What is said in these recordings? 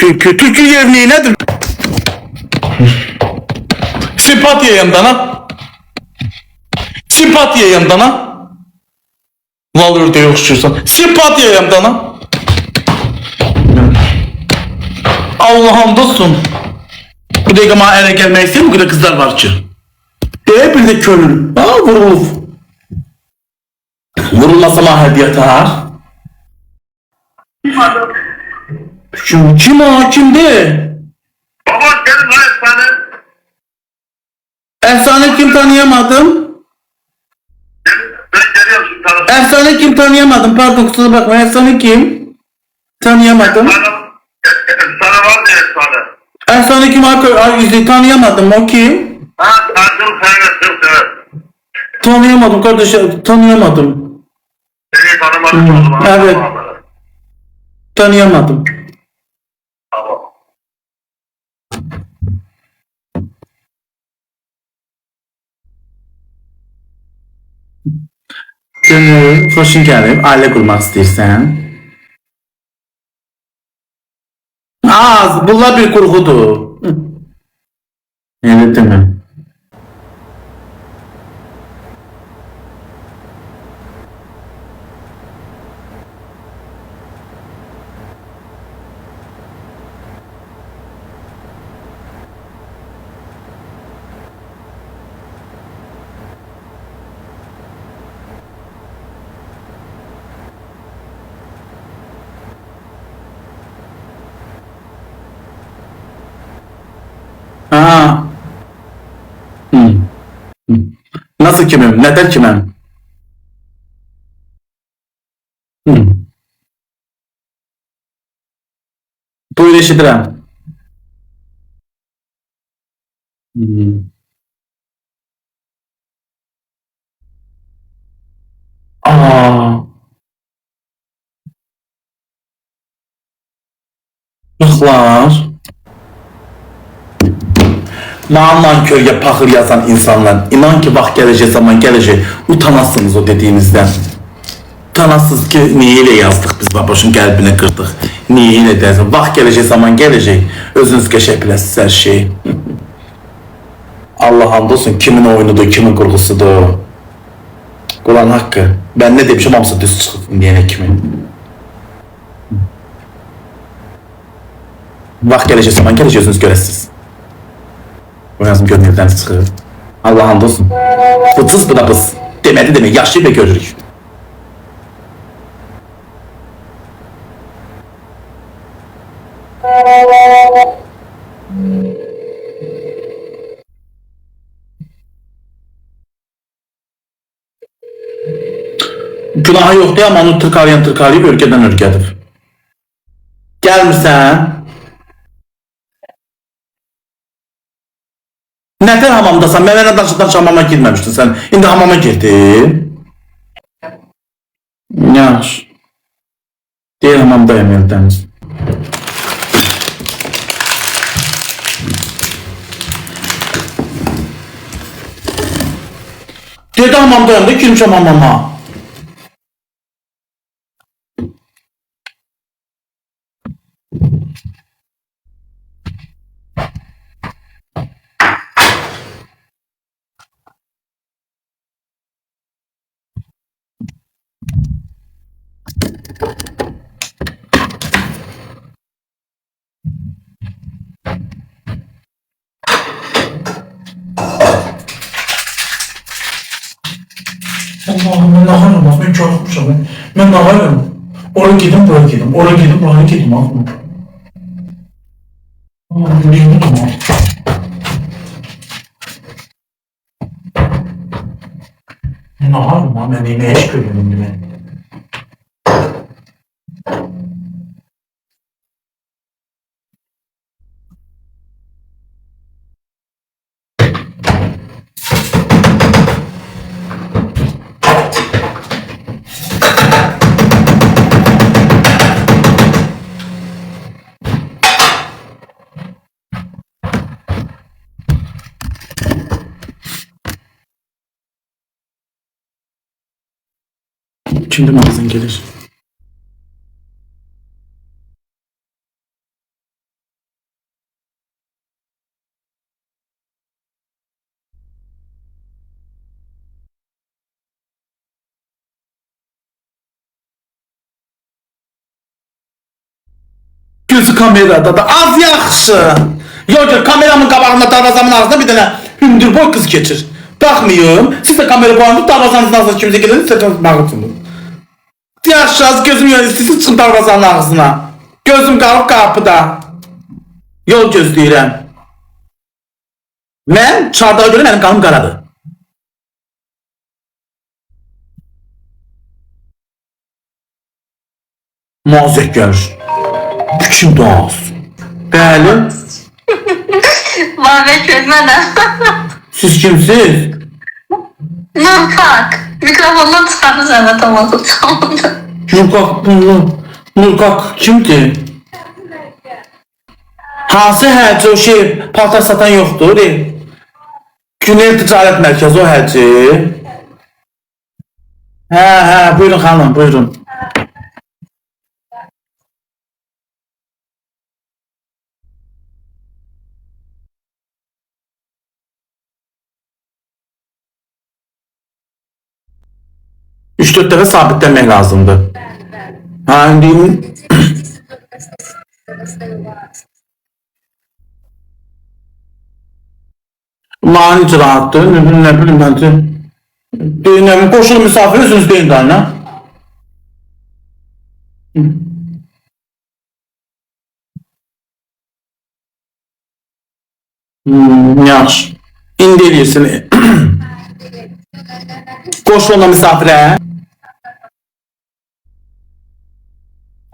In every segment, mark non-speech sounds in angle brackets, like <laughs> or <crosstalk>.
Türkü. Türkü yerliği nedir? Simpatiya yandana. Simpatiya yandana. Valur diye okşuyorsan. Simpatiya yandana. Allah'ım dostum. Bir de ama eve gelmek istiyor bu kadar kızlar var ki. Ee bir de körül. Aa vurulur. Vurulmasa ma hediye tar. Kim, kim o? Kimdi? Baba gelin lan efsane. Efsane kim tanıyamadım? Ben geliyorum tanıştım. Efsane kim tanıyamadım? Pardon kusura bakma. Efsane kim? Tanıyamadım. Efsane, var ya efsane. Efsane kim? Ay, tanıyamadım. O kim? Ha, çok sever. Tanıyamadım kardeşim. Tanıyamadım. Seni tanımadım zaman. Evet. Tanıyamadım. Gönül, hoşun gəlib. Ailə qurmaq istəyirsən? Az, bunlar bir qurğudur. Elə demə. Ha. Hı. Hı. Nasıl kimim? Neden kimim? Hı. Buyur eşidirəm. Hı. Aa. Yoxlar. Nalan kölge pahır yazan insanlar inan ki bak gelecek zaman gelecek utanasınız o dediğinizden. Utanasınız ki niyeyle yazdık biz babaşın kalbini kırdık. Niyeyle dersin. Bak gelecek zaman gelecek. Özünüz keşeplesiz her şeyi. Allah hamdolsun kimin oyunudur, kimin kurgusudur. Ulan hakkı. Ben ne demişim hamısı düz çıksın diyene kimin. Bak gelecek zaman gelecek özünüz görəsiz. O yazım gönülden çıxır. Allah hamd olsun. Bu da bız. Demedi deme yaşlı ve görürük. Günahı yoktu ama onu tırkalayan tırkalayıp ülkeden ülkedir. Gelmişsen Nətər hamamdasan? Mən mənə danışıqdan hamama girməmişdin sən. İndi hamama girdin. Yaş. Deyir hamamdayım Eldəniz. Dedi hamamdayım da girmişəm hamama. Ben naharım, ben çarpmışım. Ben, ben naharım. Oraya gidin, buraya gidin. Oraya gidin, buraya gidin. Gidin. Ben naharım, ben yemeğe çıkıyorum ben. Şimdi bazen gelir. Gözü kamerada da az yakşı. Yok kameramın kabağında darvazamın ağzına bir tane hündür boy kız geçir. Bakmıyorum. Siz de kamera bağlanıp davazanızın ağzına kimse gelin size bağlısınız. Yaxşı az gözüm yanı istəyirsiz çıxın darvazanın ağzına. Gözüm qalıb qapıda. Yol gözləyirəm. Mən çardağa görə mənim qanım qaradır. Muazzək gəlir. Bütün doğaz. Bəli. Babet çözmeden. Siz kimsiz? Nurkak. Mikrofondan çıkardı sana tamam tamam. Nurkak, Nur, Nurkak kimdir? Hansı hərci o şey paltar satan yoxdur? E? Güney Ticarət Mərkəzi o hərci. Hə, hə, buyurun xanım, buyurun. Üç dört dəfə sabitləmək lazımdır. Hə, indi mani bilim, <clears throat> məncə. Deyin, nə bilim, qoşulu misafirsiniz deyin də, nə? Hmm, yaxşı. İndi eləyirsin. Qoşuluna misafirə.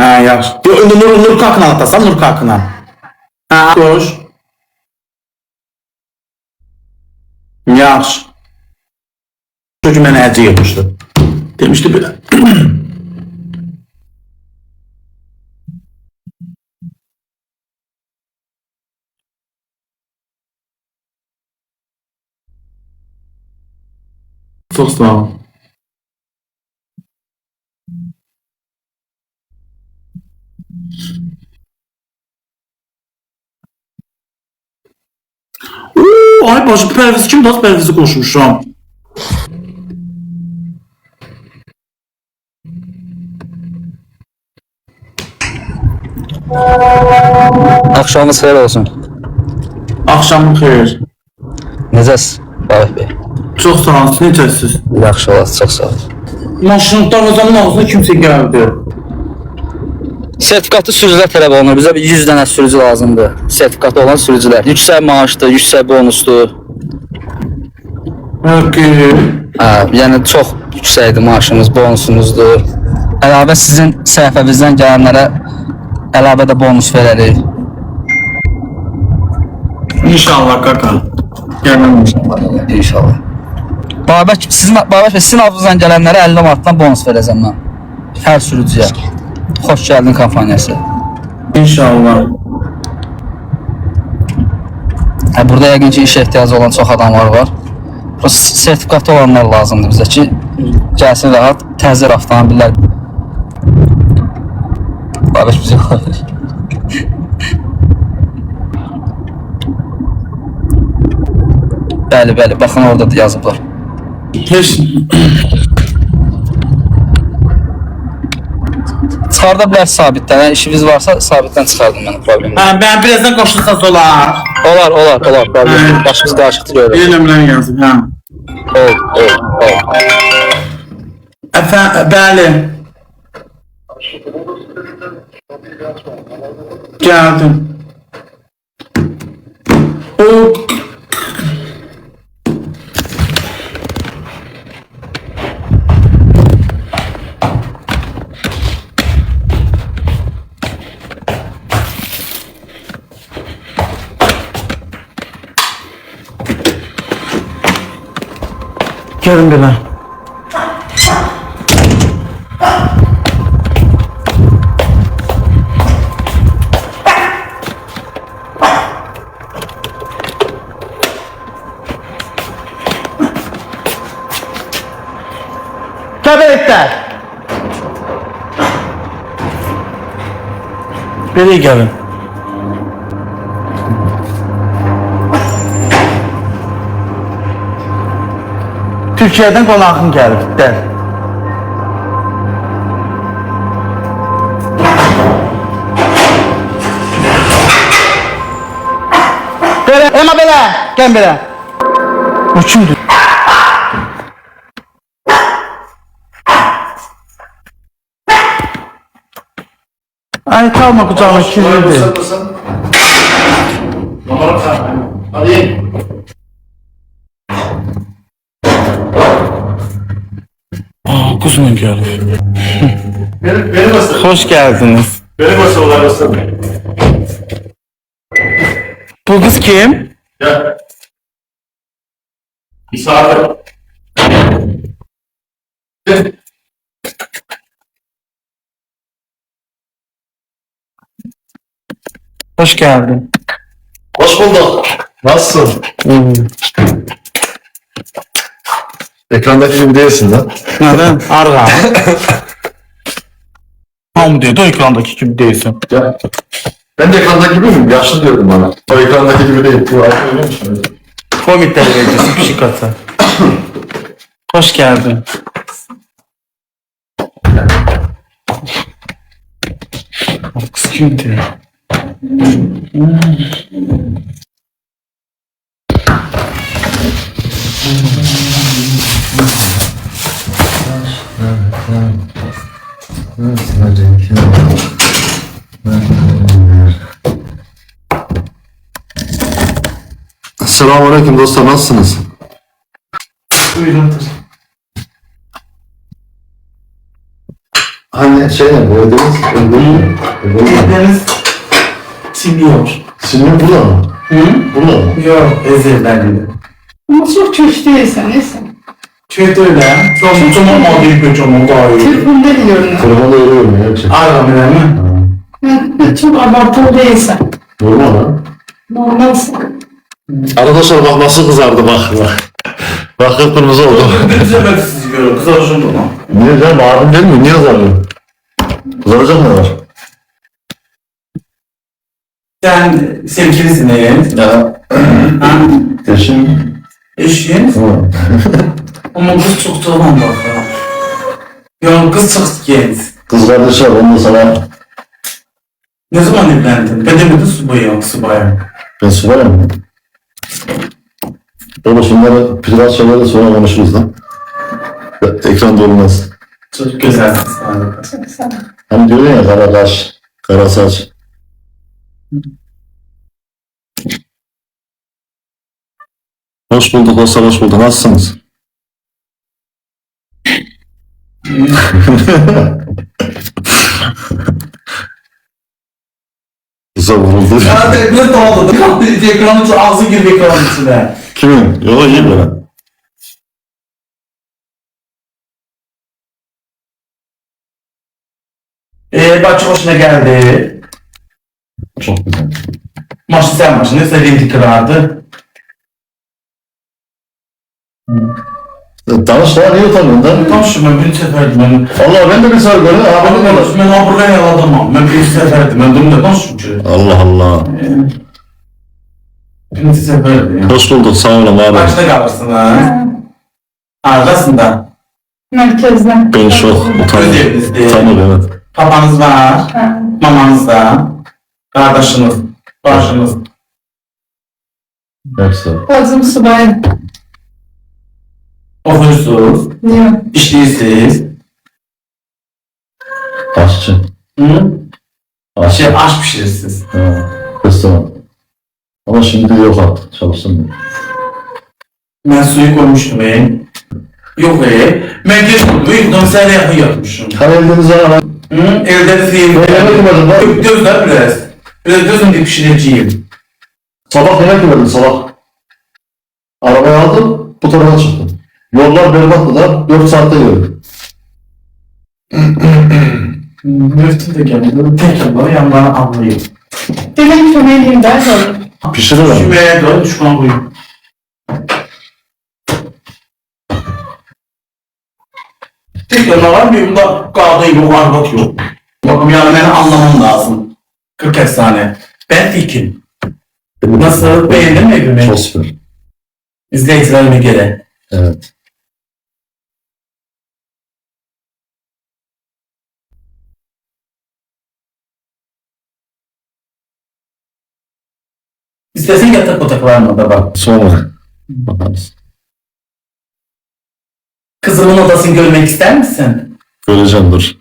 Hə, yaxşı. Yo, Nur, Nur Kakla atasan, Nur Kakla. Hə, qoş. Yaxşı. Çünki mənə həcə yapmışdı. Demişdi belə. Çox <clears throat> sağ ol. Oo, ay bacı, pərviz kim dost pərvizi qoşmuşam. Axşamınız xeyir olsun. Axşamın xeyir. Necəsiz? Babək bəy. Çox sağ olun, necəsiz? Yaxşı olasınız, çox sağ olun. Maşının darvazanın ağzına kimsə gəldi. Sertifikatlı sürücülər tələb olunur. Bizə bir 100 dənə sürücü lazımdır. Sertifikatı olan sürücülər. Yüksək maaşdır, yüksək bonusdur. Okay. Hə, yəni çox yüksəkdir maaşınız, bonusunuzdur. Əlavə sizin səhifəmizdən gələnlərə əlavə də bonus verərik. İnşallah kaka. Gəlməm. İnşallah. Babək, sizin Babək sizin adınızdan gələnlərə 50 manatdan bonus verəcəm mən. Hər sürücüyə. Xoş gəldin kampaniyası. İnşallah. Hə, burada yəqin ki, işə ehtiyacı olan çox adamlar var. Prosta sertifikatı olanlar lazımdır bizə ki, gəlsin rahat təzir avtomobillər. Babək bizə qoyur. Bəli, bəli, baxın orada da yazıblar. Heç Çıxarda sabitdən, hə, işiniz varsa sabitdən çıxardım mən, problem. Hə, mən birazdan qoşulsaz olar. Olar, olar, olar, problem yox. Başımız qarışıqdır görürük. Bir nömrəni yazın, hə. Ol, ol, ol. Əfə, bəli. Gəldim. O gerekler. Buraya gelin. Türkiyədən qonağım gəlib, dəl. Belə, elə belə, gəl belə. Ay kalma kucağıma kirlidir. Hadi. Aa, kuzum geldi. Beni, beni bastır. Hoş geldiniz. Beni bastır, olay bastır. Bu kız kim? Gel. Misafir. Gel. Hoş geldin. Hoş bulduk. Nasılsın? <laughs> Ekrandaki gibi değilsin lan. Neden? Arga. Ham dedi o ekrandaki gibi değilsin. Gel. Ben de ekrandaki gibi miyim? Yaşlı diyordum bana. O ekrandaki gibi değil. Bu artık öyle mi? Komik derecesi psikatı. Hoş geldin. Kız kimdi? Selamun Aleyküm dostlar nasılsınız? Buyurun. Hani şey ne bu ödeniz? Ödeniz. Deniz siliyor. Şimdi burada mı? Hı? Burada mı? Yok, ezelden dedi. Ama çok kötü değilsen neyse. Kötü öyle. Çok çok olmadı bir kötü olmadı daha iyi. Telefonda diyorum. Telefonda görüyorum ya. Gerçekten. Arga mı mi? ben. Çok abartılı değilsen. Normal ha. Normalsin. Arkadaşlar bak nasıl kızardı bak bak. Bak kıpkırmızı oldu. Düzlemek sizi görüyorum. Kız hoşum bunu. Niye canım abim değil mi? Niye kızarıyor? Kızaracak ne var? Sen sevgilisin yani. Ya. Ha? Eşim. Eşin. <laughs> Ama kız çok tamam bak ya. Ya kız çok genç. Kız kardeşi var onu da sana. Ne zaman evlendin? Ben demedim subayım, subayım. Ben subayım. Baba şunları privat şeyleri sonra konuşuruz lan. Ekranda olmaz. Çok sana. Çok ol. Hani diyor ya kara kaş, kara saç. Hoş bulduk dostlar, hoş bulduk. Nasılsınız? <laughs> Kıza vuruldu. Ya ne oldu? Ekranın içi ağzı girdi ekranın içine. Kimin? Yok iyi böyle. Ee, bahçe hoşuna geldi. Çok güzel. Maşı sen maşı. Ne sevdiğin kırardı. Danış daha niye utanıyorsun da? Konuşma bir seferdim ben. Allah ben de bir soru görüyorum. Abi ben ne ben hamburger yaladamam. Ben bir seferdim. Ben bunu da konuşmuşum. Allah Allah. Bir seferdim ya. Hoş bulduk, sağ olun abi. Kaçta kalırsın ha? Arkasında. Merkezden. Ben çok utanıyorum. Utanıyorum evet. Papanız var. Mamanız da. Kardeşiniz. Başınız. Hepsi. Bacım subayım. Okuyorsunuz. Diyor. İşliyorsunuz. Aşçı. Hı? Aşçı. Şey aş pişirirsiniz. Ha, restoran. Ama şimdi yok artık, çalışsın. Ben suyu koymuştum ey. Yok ey. Ben geçtim. Uyudum sen de yakın yatmışım. Hani elinize ara. Hı? Elde de seyir. Ben yemedim lan. Gözler biraz. Biraz gözüm de pişireceğim. Sabah yemek yemedim sabah. Arabayı aldım, bu tarafa çıktım. Yollar berbattı da 4 saatte yürüdüm. Müftü de geldi. Tek yanları yanlarına anlayayım. Demek ki önemliyim ders aldım. Pişiririm. Şuraya dön düşman koyayım. Tek yanlar var bir bunda kağıdı yok, arbat yok. Bakım yani beni anlamam lazım. 40 efsane. Ben Tekin. Nasıl? Beğendin mi evimi? Çok süper. İzleyicilerime göre. Evet. İstersen yatak otaklarına da bak. Sonra bakarız. Kızımın odasını görmek ister misin? Göreceğim dur.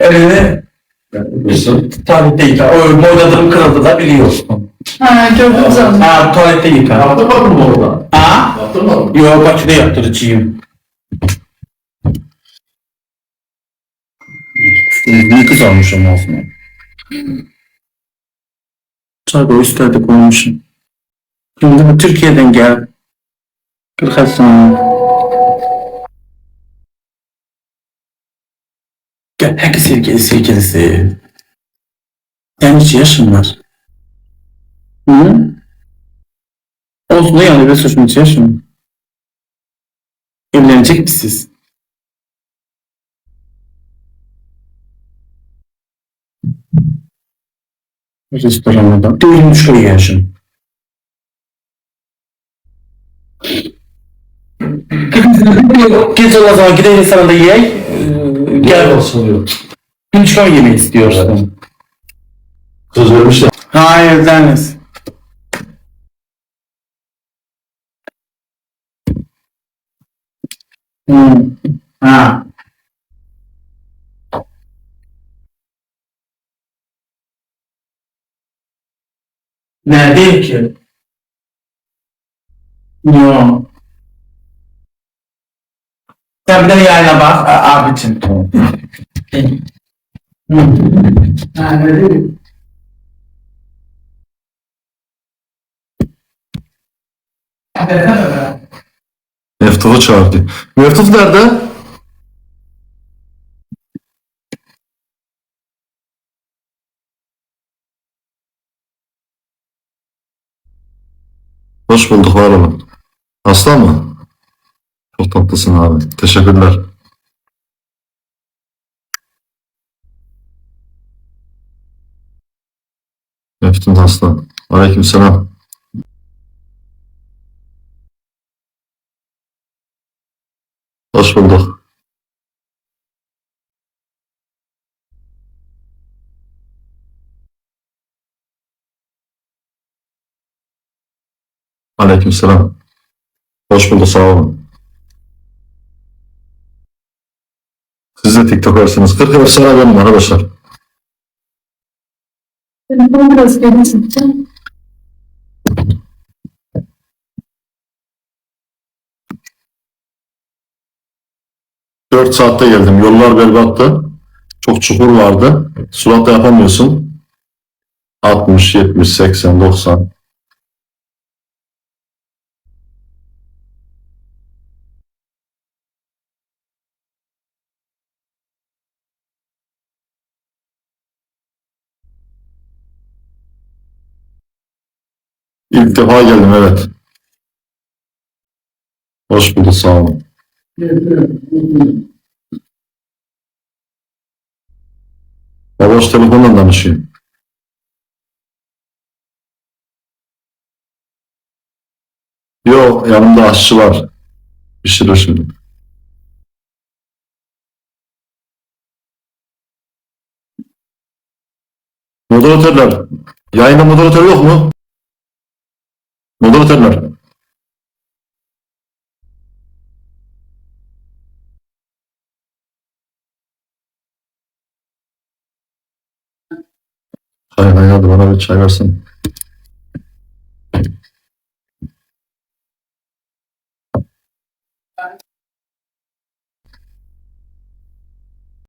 Evini tuvalette yıka. O boyladığım kırıldı da biliyorsun. Ha gördüm zaten. Ha tuvalette yıka. Yaptırmadın mı orada? Ha? Yaptırmadın mı? Yo Bakü'de yaptırıcıyım. Ne kız almışım aslında. Çay o üstlerde koymuşum. Şimdi bu Türkiye'den gel. Kırk sonra. Herkes sevgili sevgilisi. Sen hiç yaşın var. Hı? Olsun da yani bir suçun hiç yaşın. Evlenecek misiniz? Restoranda. Dördüncü köy yaşın. Geç o zaman gidelim restoranda yiyek. Gel olsun. Üç köy yemeği istiyorsun. Söz vermişler. Hayır Deniz. Hmm. Ha. Nerede ki? Yok. Sen bir de yayına bak abicim. Hı. Ha, nerede? Meftup'u çağırdı. Meftup nerede? Hoş bulduk var olun. Hasta mı? Çok tatlısın abi. Teşekkürler. Meftun hasta. Aleykümselam. Hoş bulduk. Aleykümselam. Hoş bulduk, sağ olun. Siz de TikTokersınız. 40 yıl sonra benim arkadaşlar. Telefonu biraz geri çekeceğim. Dört saatte geldim. Yollar berbattı. Çok çukur vardı. Suratta yapamıyorsun. 60, 70, 80, 90. İlk defa geldim evet. Hoş bulduk sağ olun. Babaş telefonla danışıyor. Yok yanımda aşçı var. Pişirir şimdi. Moderatörler. Yayında moderatör yok mu? Moderatörler. Hayır hayır hadi bana bir çay versin.